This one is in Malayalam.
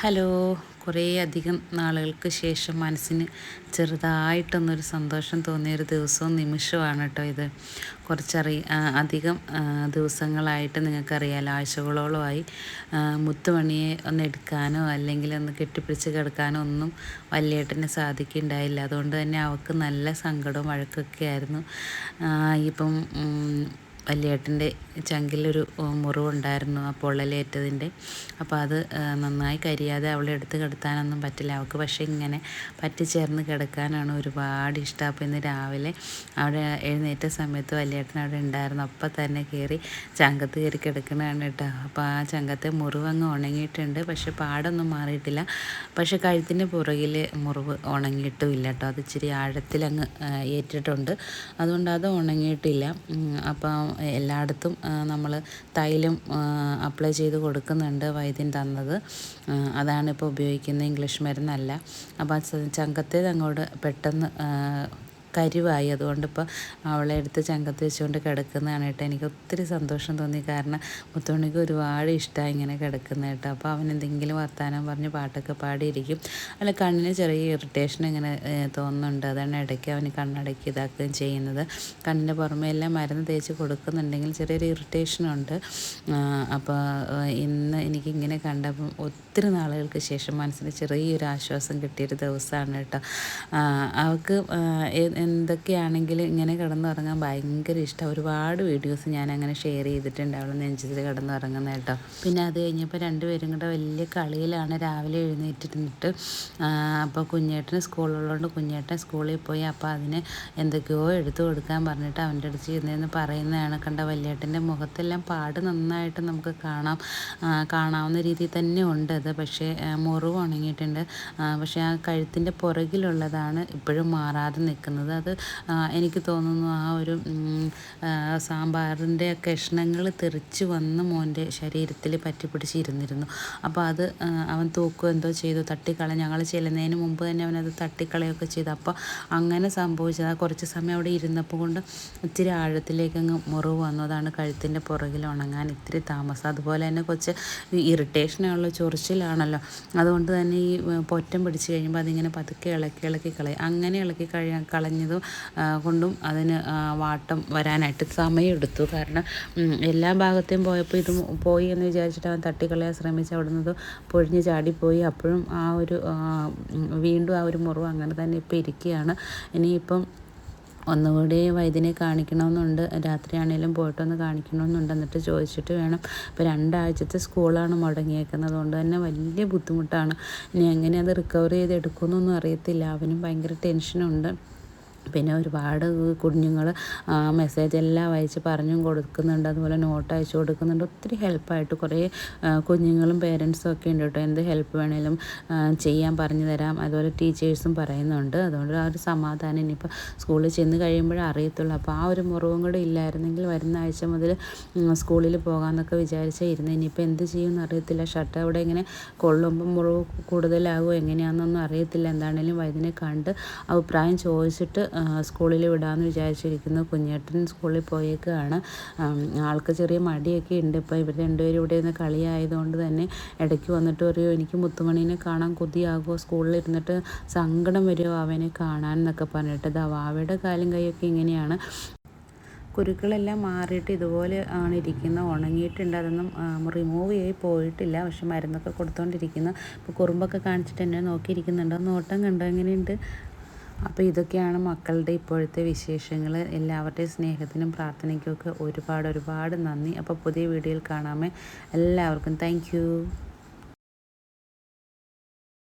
ഹലോ. കുറേ അധികം നാളുകൾക്ക് ശേഷം മനസ്സിന് ചെറുതായിട്ടൊന്നൊരു സന്തോഷം തോന്നിയൊരു ദിവസവും നിമിഷമാണ് കേട്ടോ ഇത്. കുറച്ചറി അധികം ദിവസങ്ങളായിട്ട് നിങ്ങൾക്കറിയാലോ ആഴ്ചകളോളമായി മുത്തുമണിയെ ഒന്ന് എടുക്കാനോ അല്ലെങ്കിൽ ഒന്ന് കെട്ടിപ്പിടിച്ച് കിടക്കാനോ ഒന്നും വല്യേട്ടനെ സാധിക്കുന്നുണ്ടായില്ല അതുകൊണ്ട് തന്നെ അവൾക്ക് നല്ല സങ്കടവും വഴക്കൊക്കെ ആയിരുന്നു. ഇപ്പം വല്യേട്ടന്റെ ചങ്കിലൊരു മുറിവുണ്ടായിരുന്നു ആ പൊള്ളലേറ്റതിന്റെ. അപ്പോൾ അത് നന്നായി കരിയാതെ അവളെ എടുത്ത് കിടത്താനൊന്നും പറ്റില്ല. അവൾക്ക് പക്ഷേ ഇങ്ങനെ പറ്റിച്ചേർന്ന് കിടക്കാനാണ് ഒരുപാട് ഇഷ്ടം. അപ്പോൾ ഇന്ന് രാവിലെ അവിടെ എഴുന്നേറ്റ സമയത്ത് വലിയേട്ടൻ അവിടെ ഉണ്ടായിരുന്നു. അപ്പം തന്നെ കയറി ചങ്കത്ത് കയറി കിടക്കണതാണ് കേട്ടോ. അപ്പോൾ ആ ചങ്കത്തെ മുറിവ് അങ്ങ് ഉണങ്ങിയിട്ടുണ്ട്. പക്ഷേ പാടൊന്നും മാറിയിട്ടില്ല. പക്ഷേ കഴുത്തിന്റെ പുറകിൽ മുറിവ് ഉണങ്ങിയിട്ടും ഇല്ല കേട്ടോ. അത് ഇച്ചിരി ആഴത്തിലങ്ങ് ഏറ്റിട്ടുണ്ട്. അതുകൊണ്ട് അത് ഉണങ്ങിയിട്ടില്ല. അപ്പം എല്ലായിടത്തും നമ്മൾ തൈലം അപ്ലൈ ചെയ്ത് കൊടുക്കുന്നുണ്ട് വൈദ്യൻ തന്നത്. അതാണ് ഇപ്പോൾ ഉപയോഗിക്കുന്ന ഇംഗ്ലീഷ് മരുന്നല്ല. അപ്പോൾ ചങ്കത്തേത് അങ്ങോട്ട് പെട്ടെന്ന് കരിവായി. അതുകൊണ്ട് ഇപ്പോൾ അവളെ എടുത്ത് ചങ്കത്ത് വെച്ചുകൊണ്ട് കിടക്കുന്നതാണ് കേട്ടോ. എനിക്ക് ഒത്തിരി സന്തോഷം തോന്നി. കാരണം മുത്തോണിക്ക് ഒരുപാട് ഇഷ്ടമായി ഇങ്ങനെ കിടക്കുന്ന കേട്ടോ. അപ്പോൾ അവൻ എന്തെങ്കിലും വർത്താനം പറഞ്ഞ് പാട്ടൊക്കെ പാടിയിരിക്കും. അല്ല കണ്ണിന് ചെറിയ ഇറിറ്റേഷൻ ഇങ്ങനെ തോന്നുന്നുണ്ട്. അതാണ് ഇടയ്ക്ക് അവന് കണ്ണടക്കി ഇതാക്കുകയും ചെയ്യുന്നത്. കണ്ണിന്റെ പുറമെ എല്ലാം മരുന്ന് തേച്ച് കൊടുക്കുന്നുണ്ടെങ്കിൽ ചെറിയൊരു ഇറിറ്റേഷനുണ്ട് അപ്പോൾ ഇന്ന് എനിക്കിങ്ങനെ കണ്ടപ്പം ഒത്തിരി നാളുകൾക്ക് ശേഷം മനസ്സിന് ചെറിയൊരു ആശ്വാസം കിട്ടിയൊരു ദിവസമാണ് കേട്ടോ. അവൾക്ക് എന്തൊക്കെയാണെങ്കിലും ഇങ്ങനെ കിടന്നുറങ്ങാൻ ഭയങ്കര ഇഷ്ടം. ഒരുപാട് വീഡിയോസ് ഞാൻ അങ്ങനെ ഷെയർ ചെയ്തിട്ടുണ്ട് അവൾ നെഞ്ചത്തിൽ കിടന്നുറങ്ങുന്ന കേട്ടോ. പിന്നെ അത് കഴിഞ്ഞപ്പോൾ രണ്ടുപേരും കൂടെ വലിയ കളിയിലാണ് രാവിലെ എഴുന്നേറ്റിരുന്നിട്ട്. അപ്പോൾ കുഞ്ഞേട്ടന് സ്കൂളുള്ളതുകൊണ്ട് കുഞ്ഞേട്ടൻ സ്കൂളിൽ പോയി അപ്പോൾ അതിന് എന്തൊക്കെയോ എടുത്തു കൊടുക്കാൻ പറഞ്ഞിട്ട് അവന്റെ അടുത്ത് ചെന്നതെന്ന് പറയുന്നതാണ് കണ്ട? വലിയേട്ടന്റെ മുഖത്തെല്ലാം പാട് നന്നായിട്ട് നമുക്ക് കാണാം. കാണാവുന്ന രീതിയിൽ തന്നെ ഉണ്ട് അത്. പക്ഷേ മുറിവ് ഉണങ്ങിയിട്ടുണ്ട്. പക്ഷേ ആ കഴുത്തിന്റെ പുറകിലുള്ളതാണ് ഇപ്പോഴും മാറാതെ നിൽക്കുന്നത്. അത് എനിക്ക് തോന്നുന്നു ആ ഒരു സാമ്പാറിന്റെ കഷ്ണങ്ങൾ തെറിച്ച് വന്ന് മോന്റെ ശരീരത്തിൽ പറ്റിപ്പിടിച്ചിരുന്നിരുന്നു. അപ്പോൾ അത് അവൻ തൂക്കുകയോ എന്തോ ചെയ്തു തട്ടിക്കളഞ്ഞ്. ഞങ്ങൾ ചെല്ലുന്നതിന് മുമ്പ് തന്നെ അവനത് തട്ടിക്കളയൊക്കെ ചെയ്തു. അപ്പോൾ അങ്ങനെ സംഭവിച്ചത്. ആ കുറച്ച് സമയം അവിടെ ഇരുന്നപ്പോൾ കൊണ്ട് ഇത്തിരി ആഴത്തിലേക്ക് അങ്ങ് മുറിവ് വന്നു. അതാണ് കഴുത്തിന്റെ പുറകിൽ ഉണങ്ങാൻ ഇത്തിരി താമസം. അതുപോലെ തന്നെ കുറച്ച് ഇറിറ്റേഷനുള്ള ചൊറിച്ചിലാണല്ലോ. അതുകൊണ്ട് തന്നെ ഈ പൊറ്റം പിടിച്ച് കഴിയുമ്പോൾ അതിങ്ങനെ പതുക്കെ ഇളക്കി ഇളക്കി കളയും. അങ്ങനെ ഇളക്കി കഴിയാൻ കളഞ്ഞതും കൊണ്ടും അതിന് വാട്ടം വരാനായിട്ട് സമയമെടുത്തു. കാരണം എല്ലാ ഭാഗത്തെയും പോയപ്പോൾ ഇത് പോയി എന്ന് വിചാരിച്ചിട്ട് അവൻ തട്ടിക്കളയാൻ ശ്രമിച്ച് അവിടെ നിന്ന് പൊഴിഞ്ഞ് ചാടിപ്പോയി. അപ്പോഴും ആ ഒരു വീണ്ടും ആ ഒരു മുറിവ് അങ്ങനെ തന്നെ ഇപ്പോൾ ഇരിക്കുകയാണ്. ഇനിയിപ്പം ഒന്നുകൂടി വൈദ്യനെ കാണിക്കണമെന്നുണ്ട്. രാത്രിയാണേലും പോയിട്ടൊന്ന് കാണിക്കണമെന്നുണ്ട് എന്നിട്ട് ചോദിച്ചിട്ട് വേണം. ഇപ്പോൾ രണ്ടാഴ്ചത്തെ സ്കൂളാണ് മുടങ്ങിയേക്കുന്നത്. അതുകൊണ്ട് തന്നെ വലിയ ബുദ്ധിമുട്ടാണ്. ഇനി എങ്ങനെ അത് റിക്കവർ ചെയ്തെടുക്കുമെന്നൊന്നും അറിയത്തില്ല. അവനും ഭയങ്കര ടെൻഷനുണ്ട്. പിന്നെ ഒരുപാട് കുഞ്ഞുങ്ങൾ മെസ്സേജ് എല്ലാം അയച്ച് പറഞ്ഞും കൊടുക്കുന്നുണ്ട്. അതുപോലെ നോട്ട് അയച്ചു കൊടുക്കുന്നുണ്ട്. ഒത്തിരി ഹെൽപ്പായിട്ട് കുറേ കുഞ്ഞുങ്ങളും പേരൻസും ഒക്കെ ഉണ്ട് കേട്ടോ. എന്ത് ഹെൽപ്പ് വേണേലും ചെയ്യാൻ പറഞ്ഞു തരാം. അതുപോലെ ടീച്ചേഴ്സും പറയുന്നുണ്ട്. അതുകൊണ്ട് ആ ഒരു സമാധാനം ഇനിയിപ്പോൾ സ്കൂളിൽ ചെന്ന് കഴിയുമ്പോഴേ അറിയത്തുള്ളൂ. അപ്പോൾ ആ ഒരു മുറിവും കൂടെ ഇല്ലായിരുന്നെങ്കിൽ വരുന്ന ആഴ്ച മുതൽ സ്കൂളിൽ പോകാമെന്നൊക്കെ വിചാരിച്ചാൽ ഇരുന്ന്. ഇനിയിപ്പോൾ എന്ത് ചെയ്യുമെന്ന് അറിയത്തില്ല. ഷർട്ട് അവിടെ ഇങ്ങനെ കൊള്ളുമ്പോൾ മുറിവ് കൂടുതലാകുമോ എങ്ങനെയാണെന്നൊന്നും അറിയത്തില്ല. എന്താണേലും വൈദ്യനെ കണ്ട് അഭിപ്രായം ചോദിച്ചിട്ട് സ്കൂളിൽ വിടാമെന്ന് വിചാരിച്ചിരിക്കുന്നു. കുഞ്ഞേട്ടൻ സ്കൂളിൽ പോയേക്കാണ്. ആൾക്ക് ചെറിയ മടിയൊക്കെ ഉണ്ട്. ഇപ്പോൾ ഇവർ രണ്ടുപേരും ഇവിടെ നിന്ന് കളിയായതുകൊണ്ട് തന്നെ ഇടയ്ക്ക് വന്നിട്ട് പറയുമോ എനിക്ക് മുത്തുമണീനെ കാണാൻ കൊതിയാകുമോ സ്കൂളിൽ ഇരുന്നിട്ട് സങ്കടം വരുമോ അവനെ കാണാൻ? എന്നൊക്കെ പറഞ്ഞിട്ട് ഇതാ വാവയുടെ കാലും കൈയൊക്കെ ഇങ്ങനെയാണ്. കുരുക്കളെല്ലാം മാറിയിട്ട് ഇതുപോലെ ആണ് ഇരിക്കുന്നത് ഉണങ്ങിയിട്ടുണ്ട്. അതൊന്നും റിമൂവ് ചെയ്ത് പോയിട്ടില്ല. പക്ഷെ മരുന്നൊക്കെ കൊടുത്തുകൊണ്ടിരിക്കുന്നു ഇപ്പോൾ കുറുമ്പൊക്കെ കാണിച്ചിട്ട് എന്നെ നോക്കിയിരിക്കുന്നുണ്ട്. നോട്ടം കണ്ടോ? എങ്ങനെയുണ്ട്? അപ്പോൾ ഇതൊക്കെയാണ് മക്കളുടെ ഇപ്പോഴത്തെ വിശേഷങ്ങൾ എല്ലാവരുടെയും സ്നേഹത്തിനും പ്രാർത്ഥനയ്ക്കുമൊക്കെ ഒരുപാട് ഒരുപാട് നന്ദി. അപ്പോൾ പുതിയ വീഡിയോയിൽ കാണാമേ. എല്ലാവർക്കും താങ്ക്